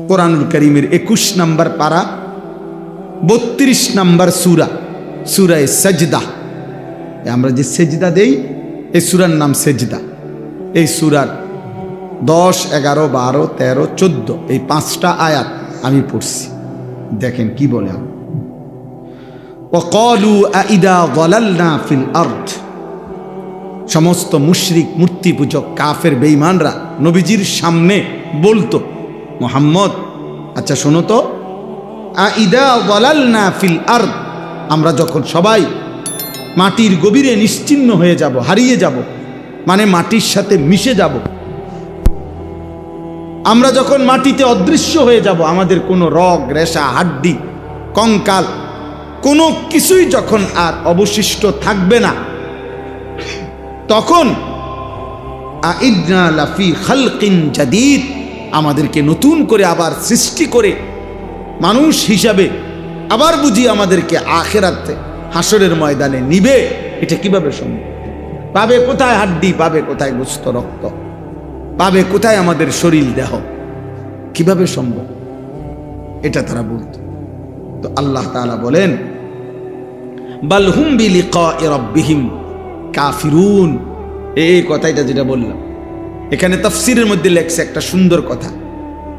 কোরআনুল করিমের একুশ নাম্বার পারা বত্রিশ নাম্বার সুরা সুরায় সেজদা এ আমরা যে সেজদা দেই এই সুরার নাম সেজদা এই সুরার দশ এগারো বারো তেরো চোদ্দ এই পাঁচটা আয়াত আমি পড়ছি দেখেন কি বলে আমি وقالوا أئذا ضللنا في الأرض সমস্ত মুশরিক মূর্তি পূজক কাফের বেঈমানরা নবীজির সামনে বলতো মোহাম্মদ। আচ্ছা শোনো তো। না ফিল আর আমরা যখন সবাই মাটির গভীরে নিশ্চিন্ন হয়ে যাব, হারিয়ে যাব মানে মাটির সাথে মিশে যাব, আমরা যখন মাটিতে অদৃশ্য হয়ে যাব, আমাদের কোনো রগ, রেশা, হাড্ডি, কঙ্কাল, কোনো কিছুই যখন আর অবশিষ্ট থাকবে না, তখন আইদনা লাফি খালকিন জাদিদ আমাদেরকে নতুন করে আবার সৃষ্টি করে মানুষ হিসাবে আবার বুঝি আমাদেরকে আখেরাতে হাসরের ময়দানে নিবে, এটা কীভাবে সম্ভব? পাবে কোথায় হাড্ডি, পাবে কোথায় গুস্ত, রক্ত? পাবে কোথায় আমাদের শরীর, দেহ? কীভাবে সম্ভব? এটা তারা বলত। তো আল্লাহ তাআলা বলেন বালহুম বিলিকা রব্বিহিম কাফিরুন। এই কথাইটা যেটা বললাম। এখানে তফসিরের মধ্যে লেখছে একটা সুন্দর কথা,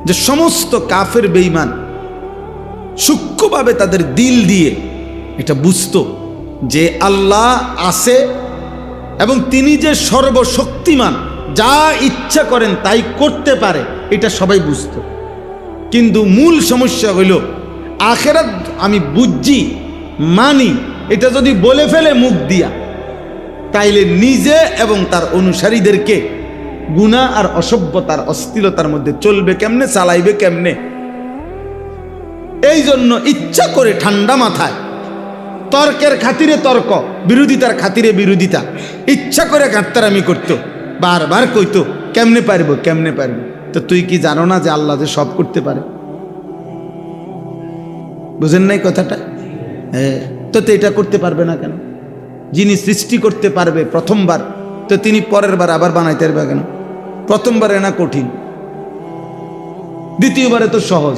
যে সমস্ত কাফের বেইমান সূক্ষ্মভাবে তাদের দিল দিয়ে এটা বুঝতো যে আল্লাহ আছে এবং তিনি যে সর্বশক্তিমান, যা ইচ্ছা করেন তাই করতে পারে, এটা সবাই বুঝতো। কিন্তু মূল সমস্যা হইল, আখেরাত আমি বুঝছি, মানি, এটা যদি বলে ফেলে মুখ দিয়া, তাইলে নিজে এবং তার অনুসারীদেরকে গুণা আর অসভ্যতার অস্থিরতার মধ্যে চলবে কেমনে, চালাইবে কেমনে? এই জন্য ইচ্ছা করে ঠান্ডা মাথায়, তর্কের খাতিরে তর্ক, বিরোধিতার খাতিরে বিরোধিতা। ইচ্ছা করে কাটতারামি করতো, বারবার কইতো, কেমনে পারব কেমনে পারব? তো তুই কি জানো না যে আল্লাহ যে সব করতে পারে? বুঝেন নাই কথাটা? হ্যাঁ তো তো এটা করতে পারবে না কেন? যিনি সৃষ্টি করতে পারবে প্রথমবার তো তিনি পরের বার আবার বানাইতে পারবে কেন? প্রথমবারে না কঠিন? দ্বিতীয়বারে তো সহজ।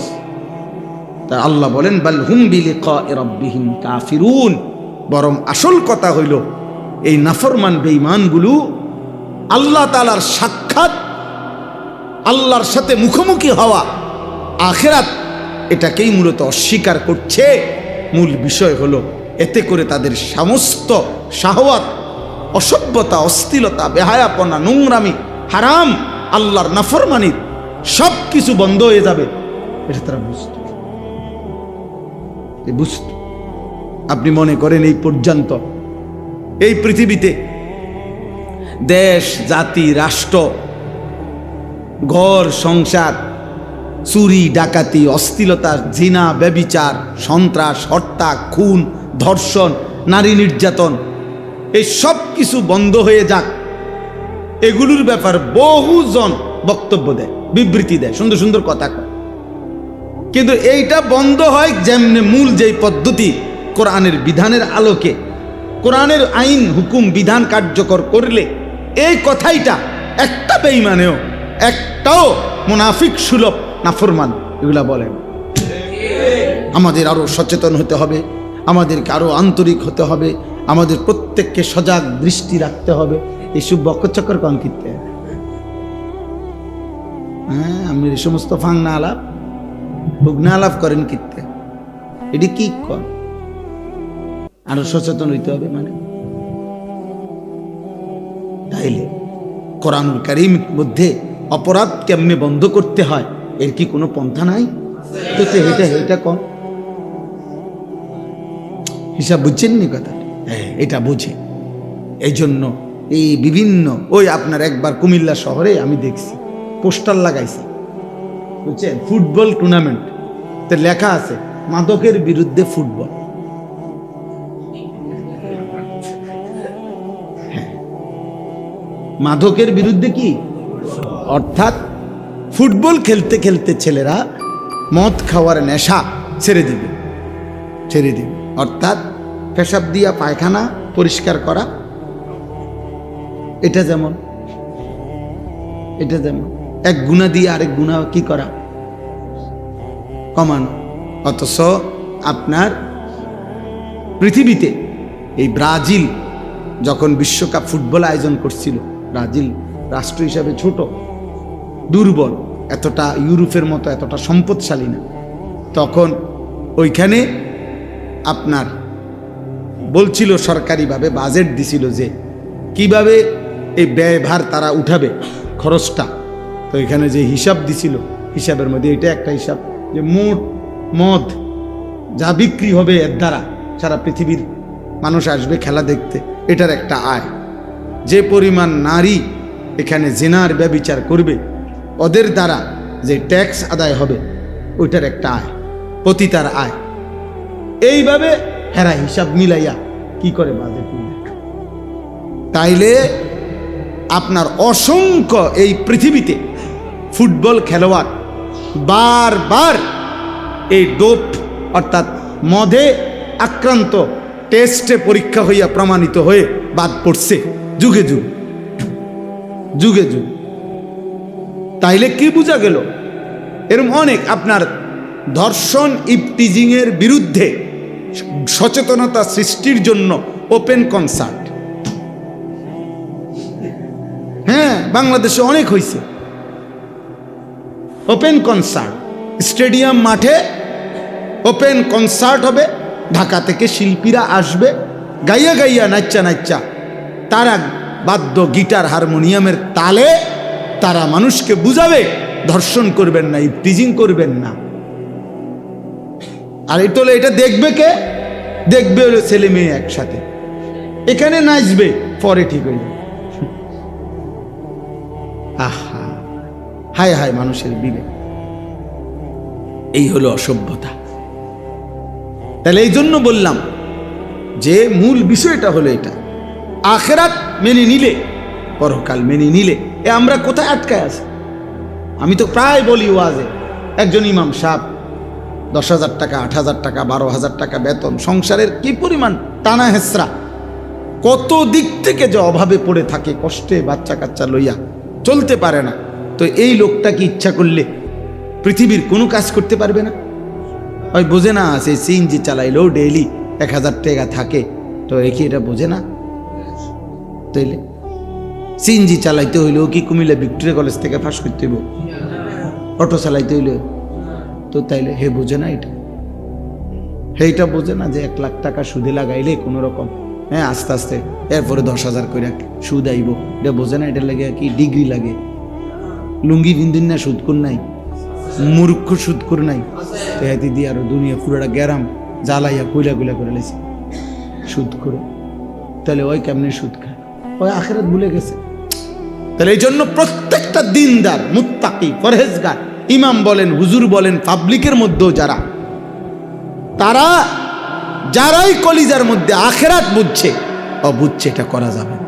তা আল্লাহ বলেন, বাল হুম বিলিকাহিম কাফিরুন। বরং আসল কথা হইল, এই নাফরমান বেঈমানগুলো আল্লাহ তালার সাক্ষাৎ, আল্লাহর সাথে মুখোমুখি হওয়া আখেরাত এটাকেই মূলত অস্বীকার করছে। মূল বিষয় হলো, এতে করে তাদের সমস্ত শাহওয়াত অসভ্যতা, অস্থিলতা, বেহায়াপনা, নোংরামি, হারাম, আল্লাহর নাফরমানির সব কিছু বন্ধ হয়ে যাবে। এটা তারা বুঝত। বুঝত। আপনি মনে করেন এই পর্যন্ত। এই পৃথিবীতে দেশ, জাতি, রাষ্ট্র, ঘর, সংসার, চুরি, ডাকাতি, অস্থিলতা, জিনা, ব্যবিচার, সন্ত্রাস, হত্যা, খুন, ধর্ষণ, নারী নির্যাতন এই সব কিছু বন্ধ হয়ে যাক। এগুলোর ব্যাপার বহুজন বক্তব্য দেয়, বিবৃতি দেয়, সুন্দর সুন্দর কথা কিন্তু এইটা বন্ধ হয় যেমনি মূল যেই পদ্ধতি কোরআনের বিধানের আলোকে। কোরআনের আইন, হুকুম, বিধান কার্যকর করলে এই কথাইটা একটা বেইমানেও একটাও মুনাফিক সুলভ নাফরমান, এগুলা বলেন। আমাদের আরও সচেতন হতে হবে। আমাদেরকে আরও আন্তরিক হতে হবে, আমাদের প্রত্যেককে সজাগ দৃষ্টি রাখতে হবে। এইসব বকচক্কর কঙ্কিতে হ্যাঁ আমি এই সমস্ত ফাংনা আলাপ ভুগনা আলাপ করেন কিত্তে এটি কি কর? আরও সচেতন হইতে হবে মানে। তাইলে কোরআনুল কারিম মধ্যে অপরাধ কেমনে বন্ধ করতে হয়, এর কি কোনো পন্থা নাই? তো এটা এটা কম হিসাব বুঝছেন নি কথা? হ্যাঁ। এটা বুঝে। এই জন্য এই বিভিন্ন ওই আপনার একবার কুমিল্লা শহরে আমি দেখছি পোস্টার লাগাইছে। বুঝছেন? Football tournament. তো লেখা আছে মাদকের বিরুদ্ধে ফুটবল। হ্যাঁ। মাদকের বিরুদ্ধে কি? অর্থাৎ ফুটবল খেলতে খেলতে ছেলেরা মদ খাওয়ার নেশা ছেড়ে দিবে। ছেড়ে দিবে। অর্থাৎ পেশাব দিয়া পায়খানা পরিষ্কার করা। এটা যেমন এটা যেমন। এক গুণা দিয়ে আরেক গুণা কি করা? কমানো। অথচ আপনার পৃথিবীতে এই ব্রাজিল যখন বিশ্বকাপ ফুটবল আয়োজন করছিল, ব্রাজিল রাষ্ট্র হিসাবে ছোট, দুর্বল, এতটা ইউরোপের মতো, এতটা সম্পদশালী না, তখন ওইখানে আপনার বলছিল সরকারিভাবে বাজেট দিছিল যে কীভাবে এই ব্যয়ভার তারা উঠাবে খরচটা। তো এখানে যে হিসাব দিছিল, হিসাবের মধ্যে এটা একটা হিসাব যে মোট মদ যা বিক্রি হবে এর দ্বারা সারা পৃথিবীর মানুষ আসবে খেলা দেখতে, এটার একটা আয়। যে পরিমাণ নারী এখানে জেনার ব্যবিচার করবে, ওদের দ্বারা যে ট্যাক্স আদায় হবে, ওইটার একটা আয়, পতিতার আয়। এইভাবে হেরা হিসাব মিলাইয়া কি করে বাজেট তাইলে আপনার অসংখ্য এই পৃথিবীতে ফুটবল খেলোয়াড় বারবার এই ডোপ, অর্থাৎ মদে আক্রান্ত টেস্টে পরীক্ষা হইয়া প্রমাণিত হয়ে বাদ পড়ছে। যুগে যুগ যুগে যুগ। তাইলে কি বোঝা গেল? এরম অনেক আপনার ধর্ষণ, ইপটিজিংয়ের বিরুদ্ধে সচেতনতা সৃষ্টির জন্য ওপেন কনসার্ট হ্যাঁ বাংলাদেশে অনেক হয়েছে ওপেন কনসার্ট স্টেডিয়াম মাঠে ওপেন কনসার্ট হবে। ঢাকা থেকে শিল্পীরা আসবে। গাইয়া গাইয়া, নাচ্চা নাচ্চা। তারা বাদ্য, গিটার, হারমোনিয়ামের তালে তারা মানুষকে বুঝাবে ধর্ষণ করবেন না ইপটিজিং করবেন না। আর এটা হলো এটা দেখবে কে? দেখবে হলো ছেলে মেয়ে একসাথে। এখানে নাচবে পরে ঠিক হয়ে যাবে। আহা হায় হায় মানুষের বিবেক। এই হলো অসভ্যতা। তাহলে এই জন্য বললাম যে মূল বিষয়টা হলো এটা। আখেরাত মেনে নিলে পরকাল মেনে নিলে এ আমরা কোথায় আটকায় আছি? আমি তো প্রায় বলি ওয়াজে একজন ইমাম সাহ দশ হাজার টাকা, আট হাজার টাকা, বারো হাজার টাকা বেতন। সংসারের কি পরিমাণ টানা হেসরা কত দিক থেকে যে অভাবে পড়ে থাকে, কষ্টে বাচ্চা কাচ্চা লইয়া চলতে পারে না। তো এই লোকটা কি ইচ্ছা করলে পৃথিবীর কোনো কাজ করতে পারবে না? ওই বোঝে না, সে সিএনজি চালাইলেও ডেইলি এক হাজার টাকা থাকে। তো এ কি এটা বোঝে না? তাইলে? সিএনজি চালাইতে হইলেও কি কুমিল্লা ভিক্টোরিয়া কলেজ থেকে ফাঁস করতে হইব? অটো চালাইতে হইলে তো তাইলে হে বোঝে না এটা? সেইটা বোঝে না যে এক লাখ টাকা সুদে লাগাইলে কোনো রকম হ্যাঁ আস্তে আস্তে এরপরে দশ হাজার করে সুদ আইব। এটা বোঝে না এটা লাগে কি ডিগ্রি লাগে? লুঙ্গি বিন্দিন না, সুদ কর নাই। মূর্খ সুদ কর নাই। তেহাতি দিয়ে আরও দুনিয়া পুরোটা গ্যারাম জ্বালাইয়া কইলা কইলা করে লেছে সুদ করে। তাহলে ওই কেমনে সুদ খায়? ওই আখেরাত ভুলে গেছে। তাহলে এই জন্য প্রত্যেকটা দিনদার, মুত্তাকি, পরহেজগার ইমাম বলেন হুজুর বলেন পাবলিকের মধ্যেও যারা তারা যারাই কলিজার মধ্যে আখেরাত বুঝছে ও বুঝছে এটা করা যাবে না।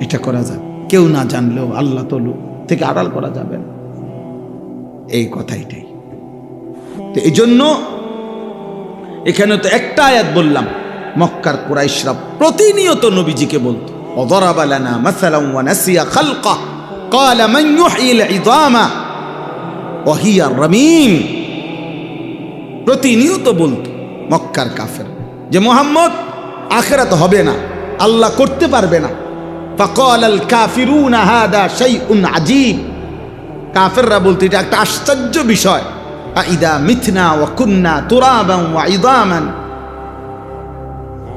এটা করা যাবে কেউ না জানলেও আল্লাহ তলু থেকে আড়াল করা যাবে না এই কথাইটাই তো এই জন্য এখানে তো একটা আয়াত বললাম মক্কার কুরাইশরা প্রতিনিয়ত নবীজিকে বলতো وضرب لنا مثلا ونسي خلقه قال من يحيي العظام অহিয়া রমিম। প্রতিনিয়ত বলত, মক্কার কাফের, যে মোহাম্মদ, আখেরাত হবে না, আল্লাহ করতে পারবে না। ফকল আল কাফির হাদা সেই উন আজিব কাফেররা বলতে, এটা একটা আশ্চর্য বিষয়। আইদা মিথনা ও কুন্না তুরাবান ইদামান।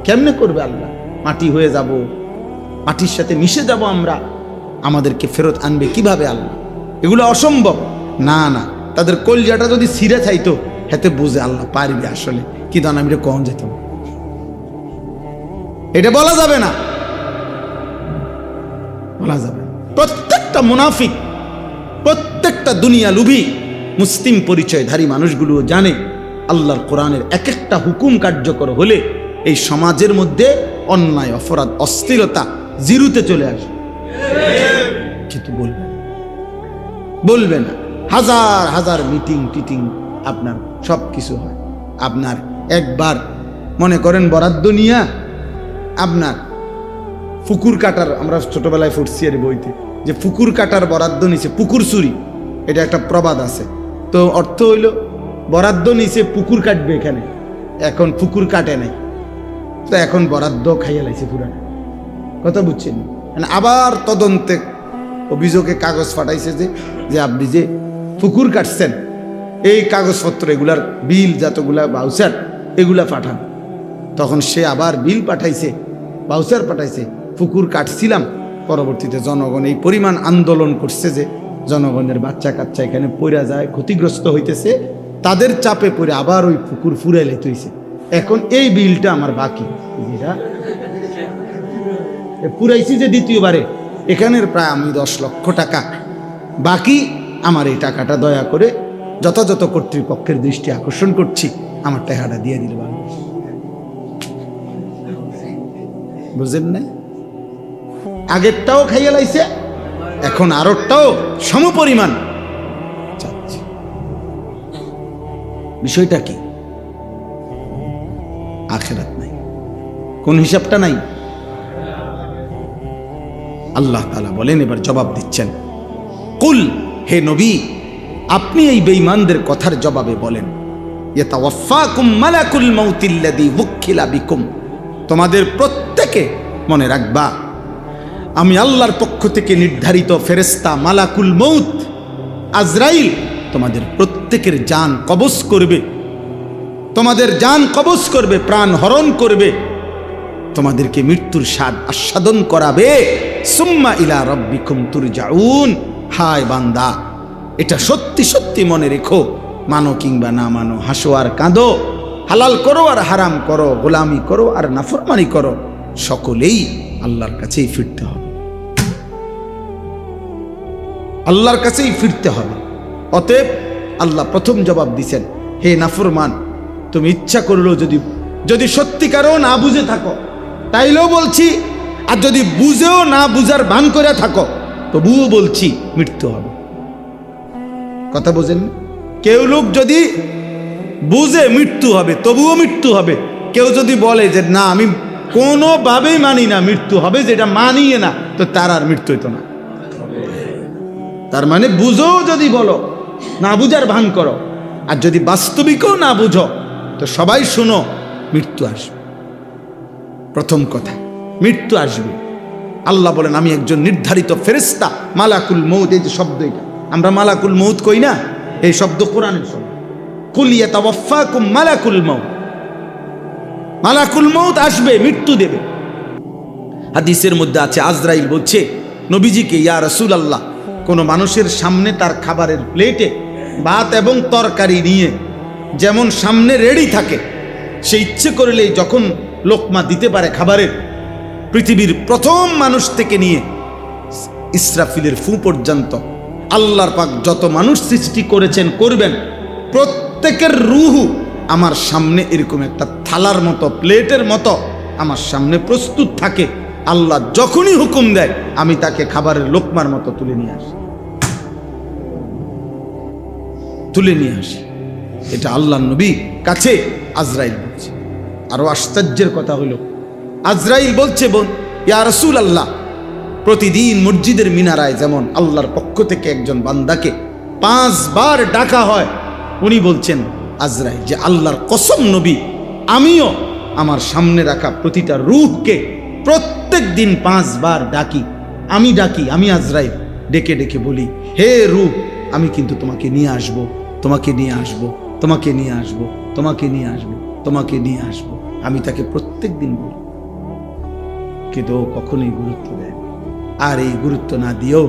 কেমনে করবে আল্লাহ? মাটি হয়ে যাব, মাটির সাথে মিশে যাব আমরা। আমাদেরকে ফেরত আনবে কীভাবে আল্লাহ? এগুলো অসম্ভব। না না। তাদের কলজাটা যদি সিরে চাইতো হেতে বুঝে আল্লাহ পারবে আসলে। কি দান আমি এটা কখন যেতাম এটা বলা যাবে না। বলা যাবে প্রত্যেকটা মুনাফিক, প্রত্যেকটা দুনিয়া লুভি, মুসলিম পরিচয়ধারী মানুষগুলো জানে, আল্লাহর কোরআনের এক একটা হুকুম কার্যকর হলে এই সমাজের মধ্যে অন্যায়, অপরাধ, অস্থিরতা জিরুতে চলে আসে কিন্তু বলবে। বলবে না। হাজার হাজার মিটিং টিটিং আপনার সব কিছু হয়। আপনার একবার মনে করেন বরাদ্দ নিয়া আপনার ফুকুর কাটার, আমরা ছোটবেলায় ফুটছি আর বইতে, যে ফুকুর কাটার বরাদ্দ নিছে, পুকুর চুরি, এটা একটা প্রবাদ আছে। তো অর্থ হইল বরাদ্দ নিচে পুকুর কাটবে এখানে। এখন পুকুর কাটে নাই। তো এখন বরাদ্দ খাইয়া লাইছে পুরানা কথা বুঝছেন? মানে আবার তদন্তে অভিযোগে কাগজ পাঠাইছে যে যে আপনি যে পুকুর কাটছেন। এই কাগজপত্র, এগুলার বিল যতগুলা বাউচার এগুলা পাঠান। তখন সে আবার বিল পাঠাইছে বাউচার পাঠাইছে। পুকুর কাটছিলাম। পরবর্তীতে জনগণ এই পরিমাণ আন্দোলন করছে যে জনগণের বাচ্চা কাচ্চা এখানে পড়া যায়, ক্ষতিগ্রস্ত হইতেছে, তাদের চাপে পড়ে আবার ওই পুকুর ফুরাই লেতে হইছে। এখন এই বিলটা আমার বাকি। পুরাইছি যে দ্বিতীয়বারে। এখানের প্রায় আমি দশ লক্ষ টাকা। বাকি আমার এই টাকাটা দয়া করে যথাযথ কর্তৃপক্ষের দৃষ্টি আকর্ষণ করছি। আমার টাকাটা দিয়ে দিল বাংলাদেশ বুঝেন না? আগেরটাও খাইয়ে লাইছে, এখন আরোটাও সমপরিমাণ চাচ্ছে। বিষয়টা কি? আখেরাত নাই। কোন হিসাবটা নাই? আল্লাহ তালা বলেন, এবার জবাব দিচ্ছেন। কুল হে নবী, আপনি এই বেঈমানদের কথার জবাবে বলেন তোমাদের প্রত্যেকে মনে রাখবা, আমি আল্লাহর পক্ষ থেকে নির্ধারিত ফেরেস্তা মালাকুল মৌত আজরাইল তোমাদের প্রত্যেকের জান কবজ করবে, তোমাদের জান কবজ করবে, প্রাণ হরণ করবে, তোমাদেরকে মৃত্যুর স্বাদ আস্বাদন করাবে, সুম্মা ইলা রব্বিকুম তুরজাউন। হায় বান্দা, এটা সত্যি সত্যি মনে রেখো। মানো কিংবা না মানো, হাসো আর কাঁদো। হালাল করো আর হারাম করো, গোলামি করো আর নাফরমানি করো, সকলেই আল্লাহর কাছেই ফিরতে হবে। আল্লাহর কাছেই ফিরতে হবে। অতএব আল্লাহ প্রথম জবাব দিছেন, হে নাফরমান, তুমি ইচ্ছা করলেও যদি যদি সত্যিকারও না বুঝে থাকো, তাইলেও বলছি, আর যদি বুঝেও না বুঝার ভান করে থাকো তবুও বলছি মৃত্যু হবে। কথা বোঝেন কেউ লোক যদি বুঝে মৃত্যু হবে তবুও মৃত্যু হবে। কেউ যদি বলে যে না আমি কোনোভাবেই মানি না মৃত্যু হবে যেটা মানিয়ে না তো তার আর মৃত্যু হইতো না। তার মানে বুঝো যদি বলো না বুঝার ভান করো আর যদি বাস্তবিকও না বুঝো তো সবাই শোনো মৃত্যু আসবে। প্রথম কথা মৃত্যু আসবে। আল্লাহ বলেন, আমি একজন নির্ধারিত ফেরেস্তা মালাকুল মৌত এই যে শব্দ এটা। আমরা মালাকুল মৌত কই না? এই শব্দ কোরআনের শব্দ। কুলিয়া তাওয়াফাকুম মালাকুল মৌত মালাকুল মৌত আসবে, মৃত্যু দেবে। হাদিসের মধ্যে আছে, আজরাইল বলছে, নবীজিকে, ইয়া রসুল আল্লাহ কোনো মানুষের সামনে তার খাবারের প্লেটে ভাত এবং তরকারি নিয়ে যেমন সামনে রেডি থাকে সে ইচ্ছে করলেই যখন লোকমা দিতে পারে খাবারের পৃথিবীর প্রথম মানুষ থেকে নিয়ে ইসরাফিলের ফু পর্যন্ত আল্লাহর পাক যত মানুষ সৃষ্টি করেছেন, করবেন, প্রত্যেকের রুহু আমার সামনে এরকম একটা থালার মতো, প্লেটের মতো আমার সামনে প্রস্তুত থাকে। আল্লাহ যখনই হুকুম দেয়, আমি তাকে খাবারের লোকমার মতো তুলে নিয়ে আসি। তুলে নিয়ে আসি। এটা আল্লাহ নবী কাছে আজরাইল বলছে। আরও আশ্চর্যের কথা হলো আজরাইল বলছে, বোন, ইয়া রসুল আল্লাহ প্রতিদিন মসজিদের মিনারায় যেমন আল্লাহর পক্ষ থেকে একজন বান্দাকে পাঁচবার ডাকা হয়, উনি বলছেন, আজরাইল, যে আল্লাহর কসম নবী, আমিও আমার সামনে রাখা প্রতিটা রূহকে প্রত্যেক দিন পাঁচবার ডাকি। আমি ডাকি, আমি আজরাইল, ডেকে ডেকে বলি, হে রূহ আমি কিন্তু তোমাকে নিয়ে আসব, তোমাকে নিয়ে আসব, তোমাকে নিয়ে আসব, তোমাকে নিয়ে আসব, তোমাকে নিয়ে আসব। আমি তাকে প্রত্যেক দিন বলি। কিন্তু ও কখনোই গুরুত্ব দেয়। আর এই গুরুত্ব না দিয়েও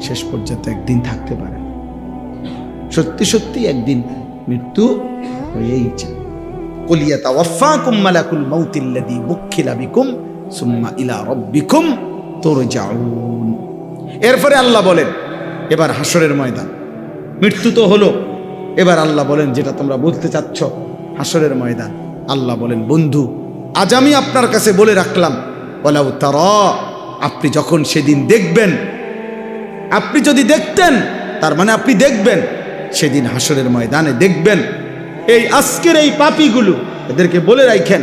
শেষ পর্যন্ত একদিন থাকতে পারে সত্যি সত্যি একদিন মৃত্যু হয়েই যায় কলিয়া তাওয়াফাকুম মালাকুল মাউতিল্লাযী বুক্খিলা বিকুম সুম্মা ইলা রাব্বিকুম তুরজাউন। এরপরে আল্লাহ বলেন, এবার হাসরের ময়দান। মৃত্যু তো হলো। এবার আল্লাহ বলেন, যেটা তোমরা বলতে চাচ্ছ হাসরের ময়দান। আল্লাহ বলেন, বন্ধু, আজ আমি আপনার কাছে বলে রাখলাম বলাও তারা, আপনি যখন সেদিন দেখবেন, আপনি যদি দেখতেন, তার মানে আপনি দেখবেন, সেদিন হাসরের ময়দানে দেখবেন, এই আজকের এই পাপিগুলো এদেরকে বলে রাখেন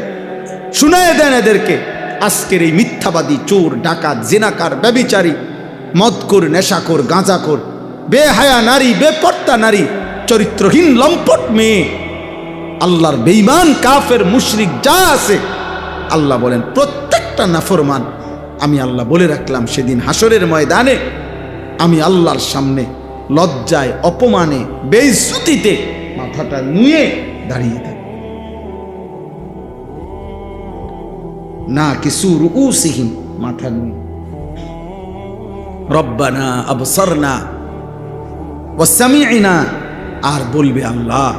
শুনায় দেন এদেরকে, আজকের এই মিথ্যাবাদী চোর, ডাকাত, জেনাকার, ব্যবিচারী, মদকর, নেশাকর, গাঁজাকর, বেহায়া নারী, বেপর্দা নারী, চরিত্রহীন, লম্পট মেয়ে, আল্লাহর বেইমান কাফের, মুশরিক, যা আছে, আল্লাহ বলেন প্রত্যেকটা নাফরমান আমি আল্লাহ বলে রাখলাম সেদিন হাসরের ময়দানে। আমি আল্লাহর সামনে লজ্জায়, অপমানে, বেইজ্জতিতে মাথাটা নুয়ে দাঁড়িয়ে থাকি। না কিছু রুসিহীন মাথা নুয়ে। রব্বানা আবসরনা ওয়াসামিনা আর বলবে আল্লাহ,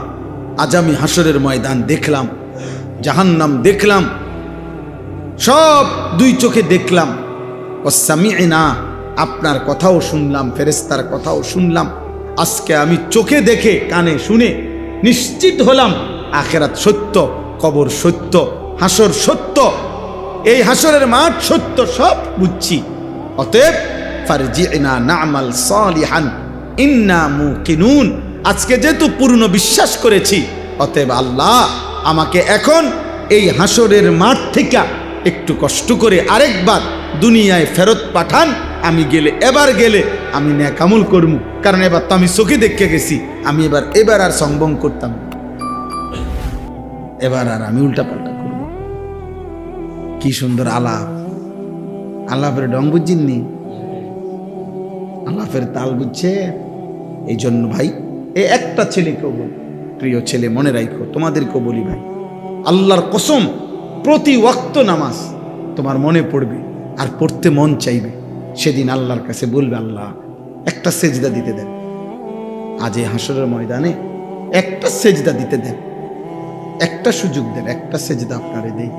আজ আমি হাসরের ময়দান দেখলাম, জাহান্নাম দেখলাম সব দুই চোখে দেখলাম। ওয়াসামিনা আপনার কথাও শুনলাম ফেরেস্তার কথাও শুনলাম। আজকে আমি চোখে দেখে, কানে শুনে নিশ্চিত হলাম, আখেরাত সত্য, কবর সত্য, হাসর সত্য, এই হাসরের মাঠ সত্য, সব বুঝছি। অতএব আজকে যেহেতু পূর্ণ বিশ্বাস করেছি, অতএব আল্লাহ আমাকে এখন এই হাসরের মাঠ থেকে একটু কষ্ট করে আরেকবার দুনিয়ায় ফেরত পাঠান, আমি গেলে, এবার গেলে আমি ন্যাকামল করব কারণ এবার তো আমি চোখে দেখে গেছি, আমি এবার এবার আর সংবং করতাম এবার আর আমি উল্টা পাল্টা করব কি সুন্দর আলাপ। আলাপের ডং বুঝিননি আলাপের তাল বুঝছে? এই জন্য ভাই, এ একটা ছেলেকেও বল। প্রিয় ছেলে, মনে রাখো তোমাদেরকেও বলি ভাই। আল্লাহর কসম প্রতি ওয়াক্ত নামাজ তোমার মনে পড়বে আর পড়তে মন চাইবে। সেদিন আল্লাহর কাছে বলবে, আল্লাহ, একটা সেজদা দিতে দেন। আজ এই হাসরের ময়দানে একটা সেজদা দিতে দেন। একটা সুযোগ দেন, একটা সেজদা আপনারে দেই।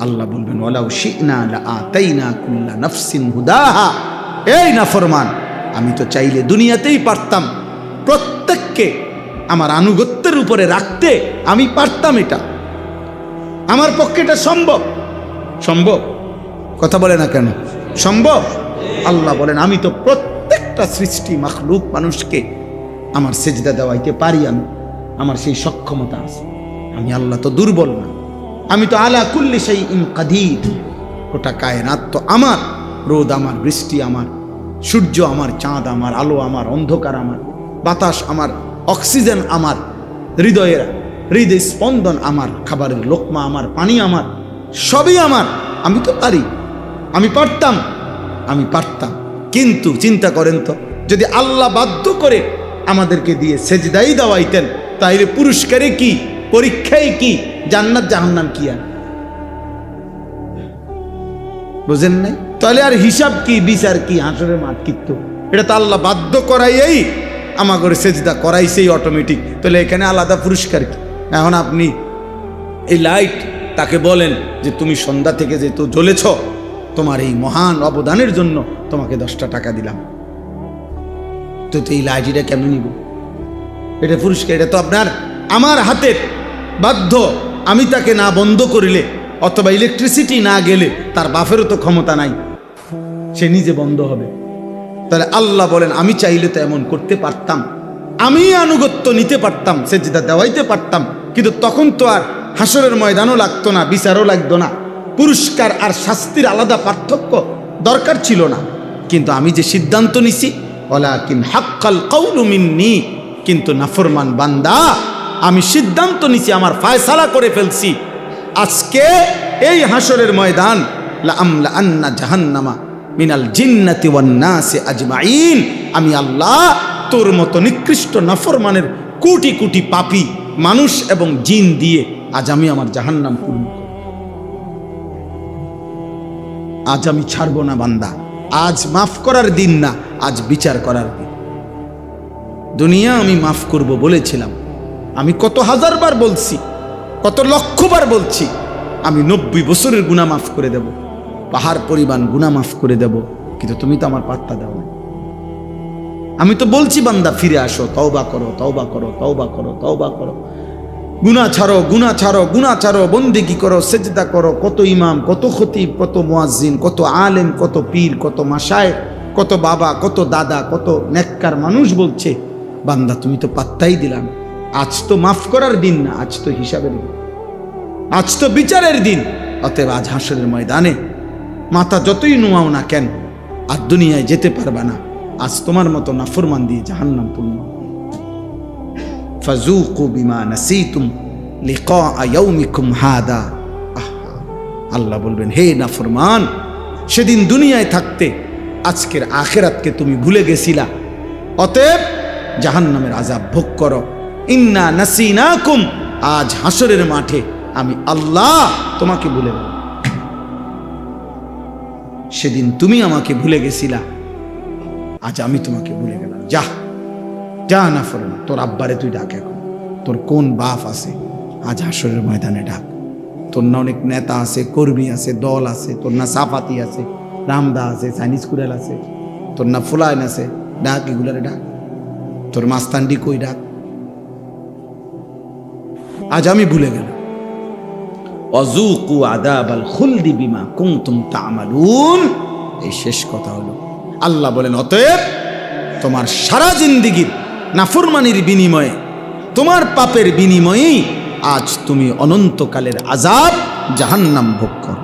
আল্লাহ বলবেন লা আতাইনা কুল্লা নাফসিন হুদাহা। এই নাফরমান, আমি তো চাইলে দুনিয়াতেই পারতাম। প্রত্যেককে আমার আনুগত্যের উপরে রাখতে আমি পারতাম এটা। আমার পক্ষে এটা সম্ভব। সম্ভব? কথা বলে না কেন? সম্ভব? আল্লাহ বলেন আমি তো প্রত্যেকটা সৃষ্টি মাখলুক মানুষকে আমার সেজদা দেওয়াইতে পারি আমি। আমার সেই সক্ষমতা আছে। আমি আল্লাহ তো দুর্বল না। আমি তো আলা কুল্লি সেই ইন কাদির। ওটা কায়নাত তো আমার। রোদ আমার বৃষ্টি আমার সূর্য আমার চাঁদ আমার আলো আমার অন্ধকার আমার বাতাস আমার অক্সিজেন আমার হৃদয়ের হৃদয় স্পন্দন আমার, খাবারের লোকমা আমার, পানি আমার, সবই আমার। আমি তো পারি। আমি পারতাম। আমি পারতাম। কিন্তু চিন্তা করেন তো, যদি আল্লাহ বাধ্য করে আমাদেরকে দিয়ে সেজদাই দেওয়াইতেন, তাইলে পুরস্কারে কি, পরীক্ষায় কি, জান্নাত জাহান্নাম কি আর? বুঝেন নাই? তাহলে আর হিসাব কি, বিচার কি, হাসরের মাঠ কিত্ত এটা তো আল্লাহ বাধ্য করাইয়েই আমাগরে সেজদা করাইছেই অটোমেটিক তাহলে এখানে আলাদা পুরস্কার কি? এখন আপনি এই লাইট তাকে বলেন যে তুমি সন্ধ্যা থেকে যেহেতু জ্বলেছ, তোমার এই মহান অবদানের জন্য তোমাকে দশটা টাকা দিলাম। তো এই লাইটিটা কেমন নিব? এটা পুরস্কার এটা তো আপনার, আমার হাতের বাধ্য। আমি তাকে না বন্ধ করিলে অথবা ইলেকট্রিসিটি না গেলে তার বাফেরও তো ক্ষমতা নাই। সে নিজে বন্ধ হবে। তাহলে আল্লাহ বলেন, আমি চাইলে তো এমন করতে পারতাম। আমি আনুগত্য নিতে পারতাম সে যেটা দেওয়াইতে পারতাম। কিন্তু তখন তো আর হাসরের ময়দানও লাগতো না, বিচারও লাগতো না। পুরস্কার আর শাস্তির আলাদা পার্থক্য দরকার ছিল না। কিন্তু আমি যে সিদ্ধান্ত নিছি ওলা কিন হাক্কাল কৌলুমিন্নি কিন্তু নাফরমান বান্দা, আমি সিদ্ধান্ত নিছি, আমার ফায়সালা করে ফেলছি। আজকে এই হাসরের ময়দান আমলা আন্না জাহান্নামা মিনাল জিন্নাতি ওয়ান নাসি আজমাইন। আমি আল্লাহ তোর মতো নিকৃষ্ট নাফরমানের কোটি কোটি পাপী মানুষ এবং জিন দিয়ে আজ আমি আমার জাহান্নাম পূর্ণ। আজ আমি ছাড়বো না বান্দা। আজ মাফ করার দিন না, আজ বিচার করার দিন। দুনিয়া আমি মাফ করব বলেছিলাম। আমি কত হাজার বার বলছি, কত লক্ষবার বলছি, আমি নব্বই বছরের গুণা মাফ করে দেব। পাহাড় পরিমাণ গুণা মাফ করে দেব, কিন্তু তুমি তো আমার পাত্তা দাও না আমি তো বলছি, বান্দা, ফিরে আসো, তওবা করো তওবা করো তওবা করো তওবা করো। গুনা ছাড়ো গুনা ছাড়ো গুনা ছাড়ো, বন্দিগি করো, সেজদা করো, কত ইমাম, কত খতিব, কত মুয়াজ্জিন, কত আলেম, কত পীর, কত মাসায় কত বাবা, কত দাদা, কত নেককার মানুষ বলছে, বান্দা, তুমি তো পাত্তাই দিলাম। আজ তো মাফ করার দিন না, আজ তো হিসাবের দিন। আজ তো বিচারের দিন, অতএব আজ হাসরের ময়দানে মাথা যতই নোয়াও না কেন, আর দুনিয়ায় যেতে পারবা না। আজ তোমার মতো নাফরমান দিয়ে জাহান্নাম পূর্ণ ফাজুকু বিমা নাসিতুম লিকা ইয়াউমিকুম হাদা। আল্লাহ বলবেন, হে নাফরমান, সেদিন দুনিয়ায় থাকতে আজকের আখেরাতকে তুমি ভুলে গেছিলা। অতএব জাহান্নামের আজাব ভোগ করো। ইন্না নাসিনাকুম, আজ হাসরের মাঠে আমি আল্লাহ তোমাকে ভুলে সেদিন তুমি আমাকে ভুলে গেছিলা। আজ আমি তোমাকে ভুলে গেলাম। যা যা না ফরমান তোর আব্বারে তুই ডাক এখন। তোর কোন বাপ আছে, আজ হাসরের ময়দানে ডাক। তোর না অনেক নেতা আছে, কর্মী আছে, দল আছে, তোর না সাফাতি আছে, রামদা আছে, চাইনিজ কুড়াল আছে, তোর না ফুলায়ন আছে, ডাক, এগুলারে ডাক। তোর মাস্তান্ডি কই ডাক? আজ আমি ভুলে গেলাম। অজুকু আদাবাল খুলদি বিমা কুমতুম তামালুন। এই শেষ কথা হলো। আল্লাহ বলেন, অতএব তোমার সারা জিন্দিগির নাফুরমানির বিনিময়ে, তোমার পাপের বিনিময়েই আজ তুমি অনন্তকালের আজাব জাহান্নাম ভোগ করো।